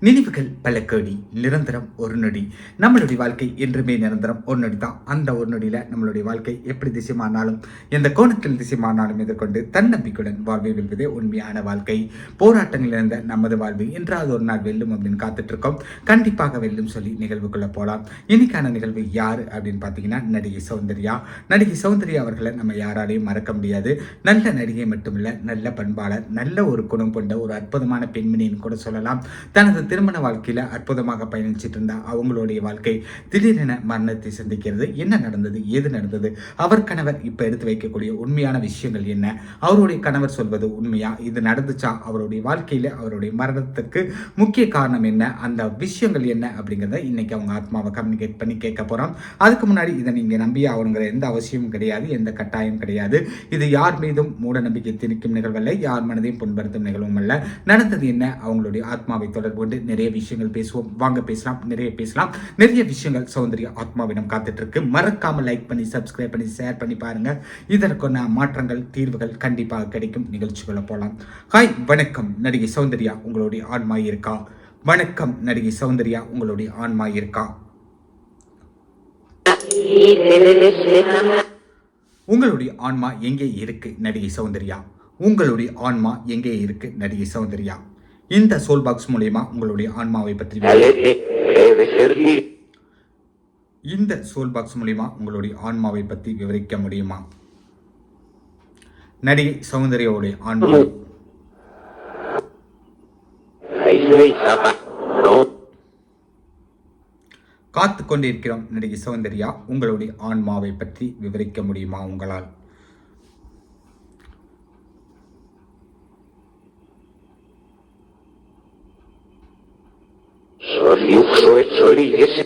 நினைவுகள் பல கேடி நிரந்தரம் ஒரு நொடி. நம்மளுடைய வாழ்க்கை என்றுமே நிரந்தரம் ஒரு நொடி தான். அந்த ஒரு நொடியில் நம்மளுடைய வாழ்க்கை எப்படி திசைமானாலும் எந்த கோணத்தில் திசைமானாலும் எதிர்கொண்டு தன்னம்பிக்கையுடன் வாழ்வை வெல்வதே உண்மையான வாழ்க்கை. போராட்டங்கள் இருந்த நமது வாழ்வு என்றாவது ஒரு நாள் வெல்லும் அப்படின்னு காத்துட்ருக்கோம். கண்டிப்பாக வெல்லும் சொல்லி நிகழ்வுக்குள்ளே போகலாம் இன்னைக்கான நிகழ்வு யார் அப்படின்னு பார்த்தீங்கன்னா நடிகை சௌந்தர்யா. நடிகை சௌந்தர்யா அவர்களை நம்ம யாராலையும் மறக்க முடியாது. நல்ல நடிகை மட்டுமில்லை நல்ல பண்பாளர் நல்ல ஒரு குணம் கொண்ட ஒரு அற்புதமான பெண்மணின்னு கூட சொல்லலாம். தனது திருமண வாழ்க்கையில் அற்புதமாக பயணிச்சிட்டு இருந்த அவங்களுடைய வாழ்க்கை திடீரென மரணத்தை சந்திக்கிறது. என்ன நடந்தது? ஏது நடந்தது? அவர் கணவர் இப்போ எடுத்து வைக்கக்கூடிய உண்மையான விஷயங்கள் என்ன? அவருடைய கணவர் சொல்வது உண்மையா? இது நடந்துச்சா? அவருடைய வாழ்க்கையில் அவருடைய மரணத்துக்கு முக்கிய காரணம் என்ன? அந்த விஷயங்கள் என்ன? அப்படிங்கிறத இன்னைக்கு அவங்க ஆத்மாவை கம்யூனிகேட் பண்ணி கேட்க போகிறோம் அதுக்கு முன்னாடி இதை நீங்கள் நம்பி ஆகணுங்கிற எந்த அவசியமும் கிடையாது எந்த கட்டாயம் கிடையாது. இது யார் மீதும் மூட நம்பிக்கை திணிக்கும் நிகழ்வல்ல யார் மனதையும் புண்படுத்தும் நிகழ்வும் அல்ல. நடந்தது என்ன? அவங்களுடைய ஆத்மாவை தொடர்பு கொண்டு நிறைய விஷயங்கள் பேசுவோம். வாங்க பேசலாம். நிறைய பேசலாம். நிறைய விஷயங்கள் சௌந்தர்யா ஆத்மாவிடம் காத்துட்டு இருக்கு மறக்காம லைக் பண்ணி சப்ஸ்கிரைப் பண்ணி ஷேர் பண்ணி பாருங்க. இதற்கான மாற்றங்கள் தீர்வுகள் கண்டிப்பாக கிடைக்கும். நிகழ்ச்சிகளை போகலாம் ஹாய் வணக்கம். நடிகை சௌந்தர்யா உங்களுடைய ஆன்மா இருக்கா வணக்கம். நடிகை சௌந்தர்யா உங்களுடைய ஆன்மா இருக்கா உங்களுடைய ஆன்மா எங்கே இருக்கு நடிகை சௌந்தர்யா? உங்களுடைய ஆன்மா எங்கே இருக்கு நடிகை சௌந்தர்யா? இந்த சோல் பாக்ஸ் மூலயமா உங்களுடைய ஆன்மாவை பற்றி. இந்த சோல் பாக்ஸ் மூலயமா உங்களுடைய ஆன்மாவை பற்றி விவரிக்க முடியுமா? நடிகை சௌந்தர்யாவுடைய ஆன்மா. காத்து கொண்டிருக்கிறோம் நடிகை சௌந்தர்யா. உங்களுடைய ஆன்மாவை பற்றி விவரிக்க முடியுமா உங்களால்? Soy soy ese.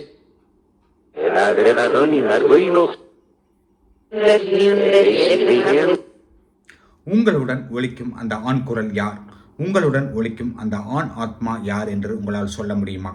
El adrenalina ruino. உங்களுடன் ஒலிக்கும் அந்த ஆண் குரல் யார் உங்களுடன் ஒலிக்கும் அந்த ஆண் ஆத்மா யார் என்று உங்களால் சொல்ல முடியுமா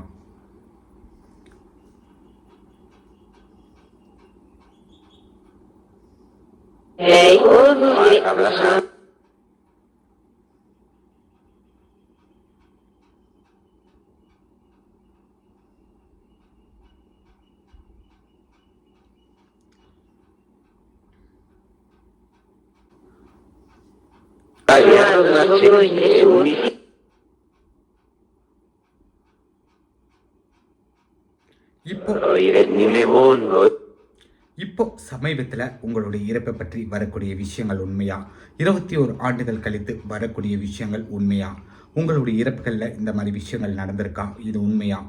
Hablas இப்போ இப்போ சமீபத்தில் உங்களுடைய இறப்பை பற்றி வரக்கூடிய விஷயங்கள் உண்மையா? இருபத்தி ஒரு ஆண்டுகள் கழித்து வரக்கூடிய விஷயங்கள் உண்மையா? உங்களுடைய இறப்புகளில் இந்த மாதிரி விஷயங்கள் நடந்திருக்கா? இது உண்மையா?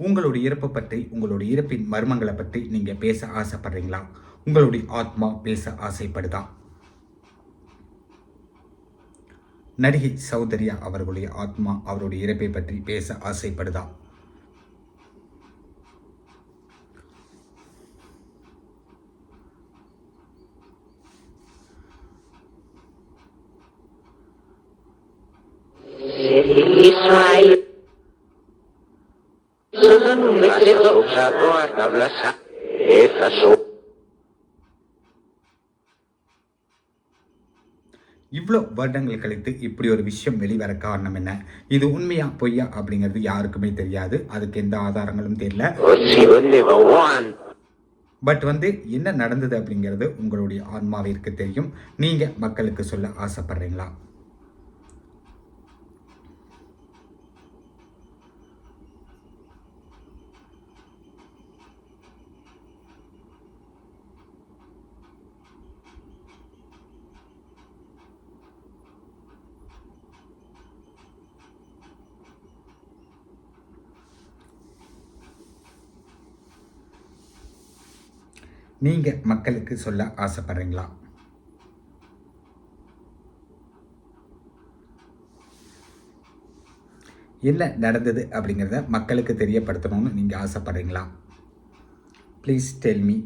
உங்களுடைய இறப்பை பற்றி உங்களுடைய இறப்பின் மர்மங்களை பற்றி நீங்கள் பேச ஆசைப்படுறீங்களா? உங்களுடைய ஆத்மா பேச ஆசைப்படுதா நடிகை சௌந்தர்யா அவர்களுடைய ஆத்மா அவருடைய இறப்பை பற்றி பேச ஆசைப்படுதா Hablas Esas. இவ்வளோ வருடங்கள் கழித்து இப்படி ஒரு விஷயம் வெளிவர காரணம் என்ன? இது உண்மையா பொய்யா அப்படிங்கிறது யாருக்குமே தெரியாது. அதுக்கு எந்த ஆதாரங்களும் தெரியல. பட் வந்து என்ன நடந்தது அப்படிங்கிறது உங்களுடைய ஆன்மாவிற்கு தெரியும். நீங்கள் மக்களுக்கு சொல்ல ஆசைப்படுறீங்களா? நீங்க மக்களுக்கு சொல்ல ஆசைப்படுறீங்களா? என்ன நடந்தது அப்படிங்கிறத மக்களுக்கு தெரியப்படுத்தணும்னு நீங்கள் ஆசைப்படுறீங்களா? ப்ளீஸ் டெல் மீ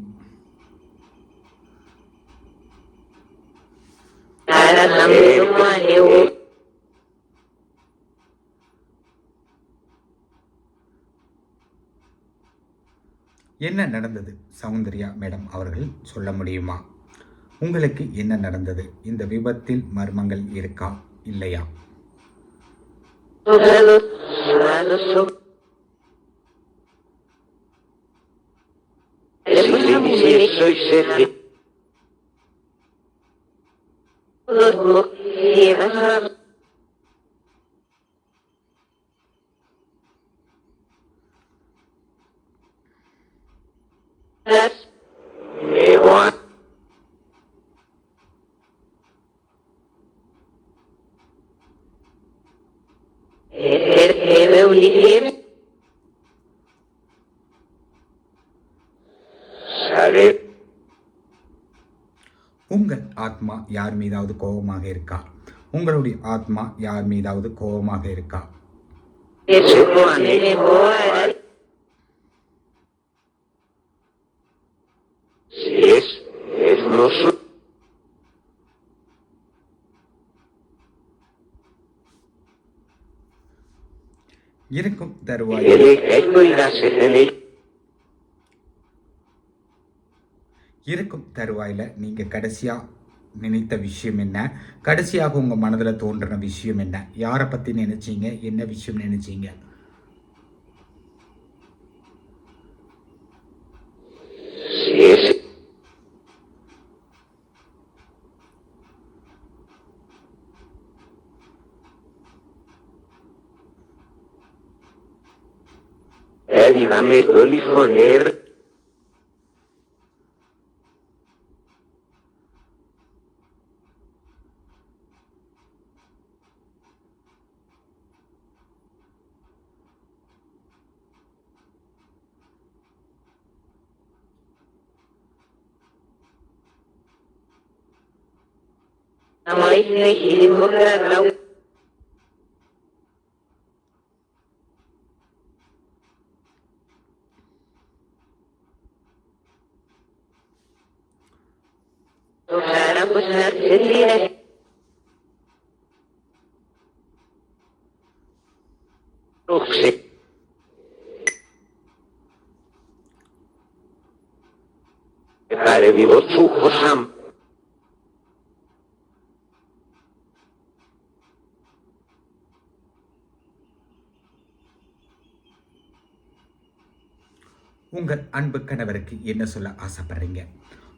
என்ன நடந்தது? சௌந்தர்யா மேடம் அவர்கள் சொல்ல முடியுமா? உங்களுக்கு என்ன நடந்தது? இந்த விபத்தில் மர்மங்கள் இருக்கா? இல்லையா? Soy Sergio. Me voy. Sabe, உங்கள் ஆத்மா யார் மீதாவது கோபமாக இருக்கா? உங்களுடைய ஆத்மா யார் மீதாவது கோபமாக இருக்கா? Soy. இருக்கும் தருவாய் El efecto y la serenidad. இருக்கும் தருவாயில் நீங்கள் கடைசியாக நினைத்த விஷயம் என்ன? கடைசியாக உங்கள் மனதில் தோன்றின விஷயம் என்ன? யாரை பற்றி நினைச்சீங்க? என்ன விஷயம் நினைச்சீங்க? me dolí poner Amor, ich Pare vivo Sam. உங்கள் அன்பு கணவருக்கு என்ன சொல்ல ஆசைப்படுறீங்க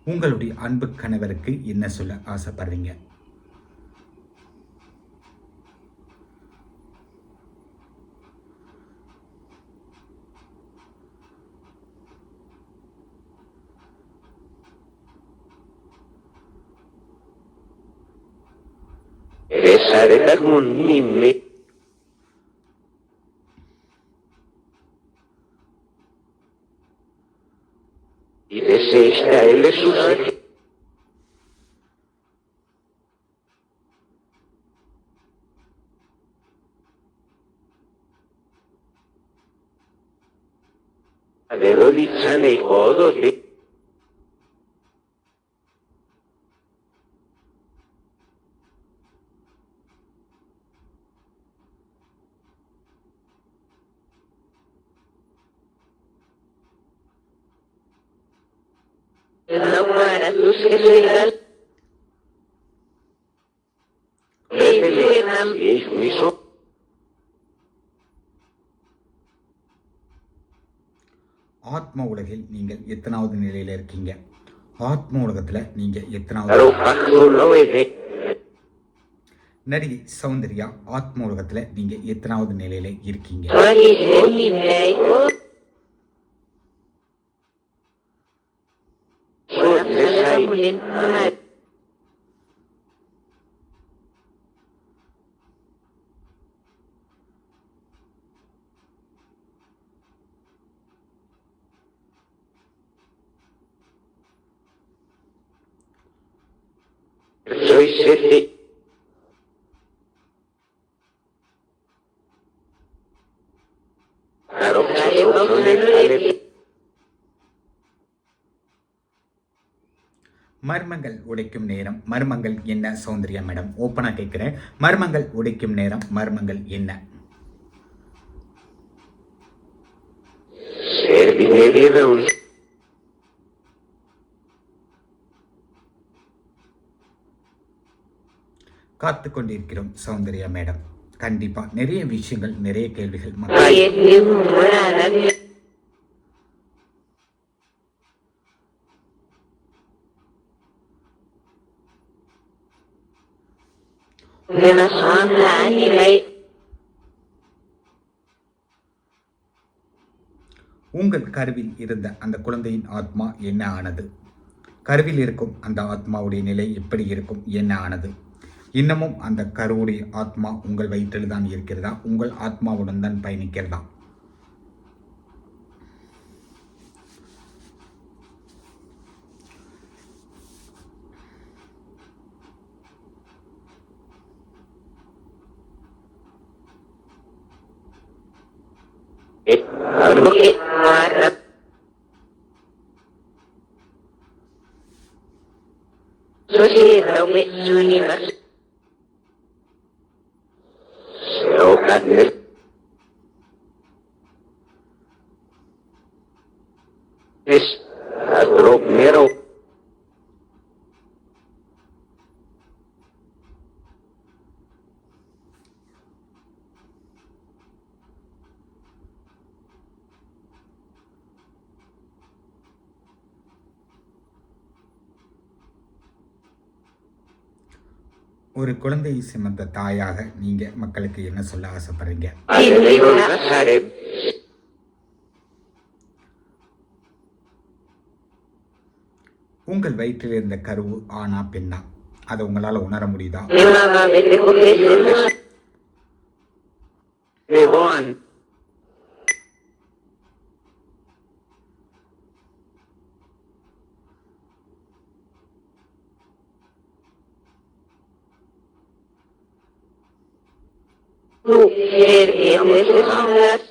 உங்களுடைய அன்பு கணவருக்கு என்ன சொல்ல ஆசைப்படுறீங்க Besaré algún mime. Y desea Israel sus Adeloritzane y Jodote. ஆத்ம உலகில் நீங்கள் எத்தனாவது நிலையில் இருக்கீங்க? ஆத்ம உலகத்தில் Pero எத்தனாவது நடிகை சௌந்தர்யா ஆத்ம உலகத்தில் நீங்கள் எத்தனாவது நிலையில் இருக்கீங்க? Siete. மர்மங்கள் உடைக்கும் நேரம் மர்மங்கள் என்ன சௌந்தர்யா மேடம்? ஓப்பனாக கேட்குறேன். மர்மங்கள் உடைக்கும் நேரம் மர்மங்கள் என்ன? Servire காத்து கொண்டிருக்கிறோம் சௌந்தர்யா மேடம். கண்டிப்பா நிறைய விஷயங்கள் நிறைய கேள்விகள் உங்கள் கருவில் இருந்த அந்த குழந்தையின் ஆத்மா என்ன ஆனது? கருவில் இருக்கும் அந்த ஆத்மாவுடைய நிலை எப்படி இருக்கும்? என்ன ஆனது? இன்னமும் அந்த கருவுடைய ஆத்மா உங்கள் வயிற்றில் தான் இருக்கிறதா உங்கள் ஆத்மாவுடன் தான் பயணிக்கிறதா Seokaner. ஒரு குழந்தை சுமந்த தாயாக நீங்க மக்களுக்கு என்ன சொல்ல ஆசைப்படுறீங்க? உங்கள் வயிற்றில் இருந்த கருவு ஆனா பெண்ணா? அதை உங்களால உணர முடியுதா? It is homeless.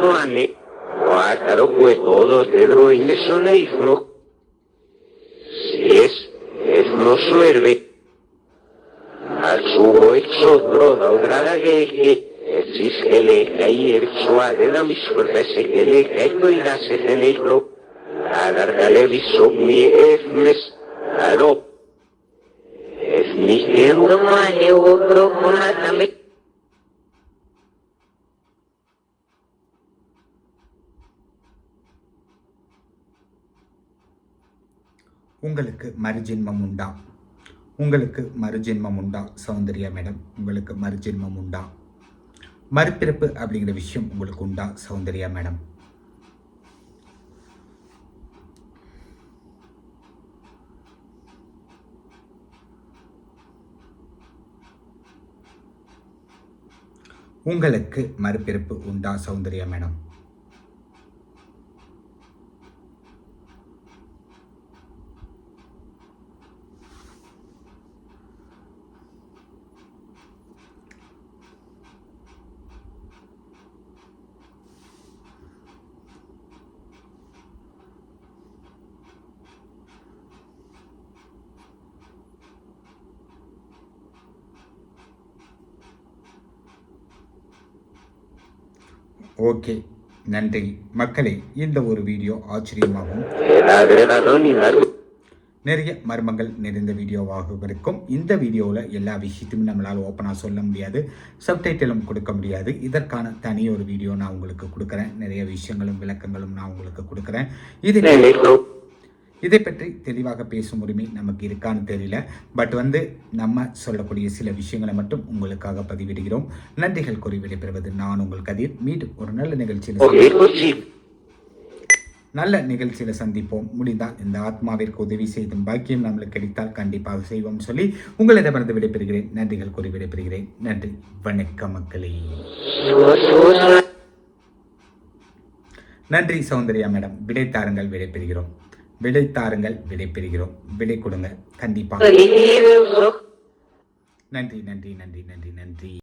Ioane, Oacaroque ah, pues, todo Pedro Inesoneifno, si es, es no suerve, al subo exodro daudrada geje, exis geleca y erxoade da miscorrese geleca y coirase genegro, a dargaleviso mi efmes, arop, es mi gelo mane o brocona también, உங்களுக்கு மறுஜென்மம் உண்டா? உங்களுக்கு மறுஜென்மம் உண்டா Soundarya madam? உங்களுக்கு மறுஜென்மம் உண்டா? மறுபிறப்பு அப்படிங்கிற விஷயம் உங்களுக்கு உண்டா சௌந்தர்யா மேடம்? உங்களுக்கு மறுபிறப்பு உண்டா சௌந்தர்யா மேடம்? ஓகே நன்றி. மக்களை இந்த ஒரு வீடியோ ஆச்சரியமாகவும் நிறைய மர்மங்கள் நிறைந்த வீடியோவாக இருக்கும். இந்த வீடியோவில் எல்லா விஷயத்தையும் நம்மளால் ஓப்பனாக சொல்ல முடியாது சப்டைட்டிலும் கொடுக்க முடியாது. இதற்கான தனி ஒரு வீடியோ நான் உங்களுக்கு கொடுக்குறேன். நிறைய விஷயங்களும் விளக்கங்களும் நான் உங்களுக்கு கொடுக்குறேன். இது இதை பற்றி தெளிவாக பேசும் உரிமை நமக்கு இருக்கான்னு தெரியல. பட் வந்து நம்ம சொல்லக்கூடிய சில விஷயங்களை மட்டும் உங்களுக்காக பதிவிடுகிறோம். நன்றிகள் கூறி விடைபெறுவது நான் உங்கள் கதிர். மீண்டும் ஒரு நல்ல நிகழ்ச்சியில். நல்ல நிகழ்ச்சியில் சந்திப்போம். முடிந்தால் இந்த ஆத்மாவிற்கு உதவி செய்தும் பாக்கியம் நம்மளுக்கு கிடைத்தால் கண்டிப்பாக செய்வோம் சொல்லி உங்களிடமிருந்து விடைபெறுகிறேன். நன்றிகள் கூறி விடைபெறுகிறேன். நன்றி. வணக்கம் மக்களே. நன்றி சௌந்தர்யா மேடம். விடை தாருங்கள் விடை தாருங்கள் விடை பெறுகிறோம். விடை கொடுங்க கண்டிப்பாக. நன்றி நன்றி நன்றி நன்றி நன்றி.